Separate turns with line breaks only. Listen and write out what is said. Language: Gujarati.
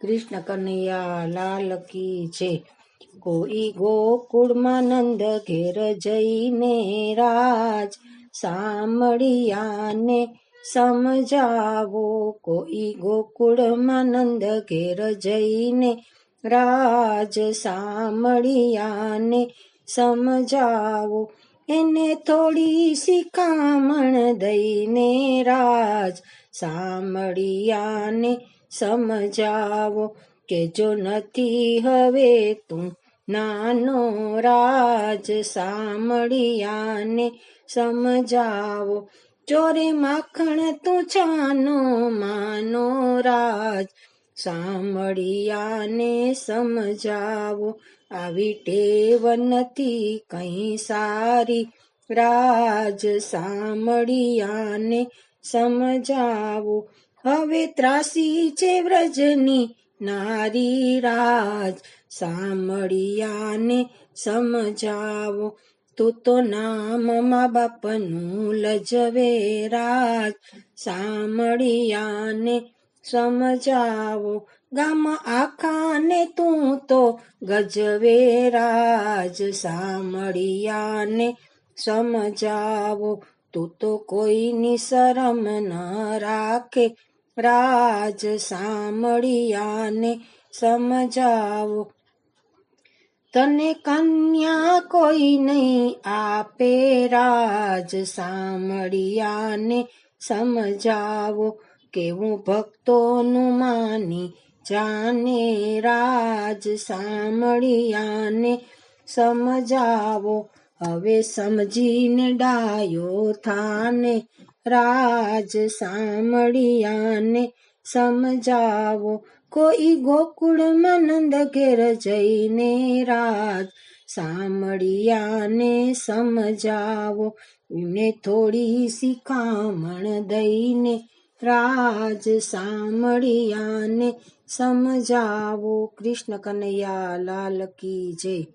કૃષ્ણ કનૈયા લાલ કી છે. કોઈ ગોકુળમાં નંદ ઘેર જઈને રાજ સાંભળિયાને સમજાવો. કોઈ ગોકુળમાં નંદ ઘેર જઈને રાજ સાંભળિયાને સમજાવો. એને થોડી શિખામણ દઈને રાજ સાંભળિયાને સમજાવો કે જો નથી હવે તું નાનો રાજ સાંભળિયાને સમજાવો. ચોરે માખણ તું છાનો માનો રાજ સાંભળિયાને સમજાવો. આવી ટેવ નથી કઈ સારી રાજ સાંભળિયાને સમજાવો. હવે ત્રાસી છે વ્રજની નારી રાજ. સાંભળિયાને સમજાવો, તું તો નામ મા બાપનું લજવે રાજ. સાંભળિયાને સમજાવો, ગામ આખાને તું તો ગજવે રાજ. સાંભળિયાને સમજાવો, તું તો કોઈની શરમ ન રાખે રાજ સામળિયાને સમજાવો. તને કન્યા કોઈ નહીં આપે, રાજ સામળિયાને સમજાવો. કેવું ભક્તોનું માની જાને, રાજ સામળિયાને સમજાવો. હવે સમજીને ડાયો થાને રાજ સાંભળિયાને સમજાવો, કોઈ ગોકુળમાં નંદ ઘેર જઈને રાજ સાંભળિયાને સમજાવો. એને થોડી શિખામણ દઈને રાજ સાંભળિયાને સમજાવો. કૃષ્ણ કનૈયા લાલ કી જય.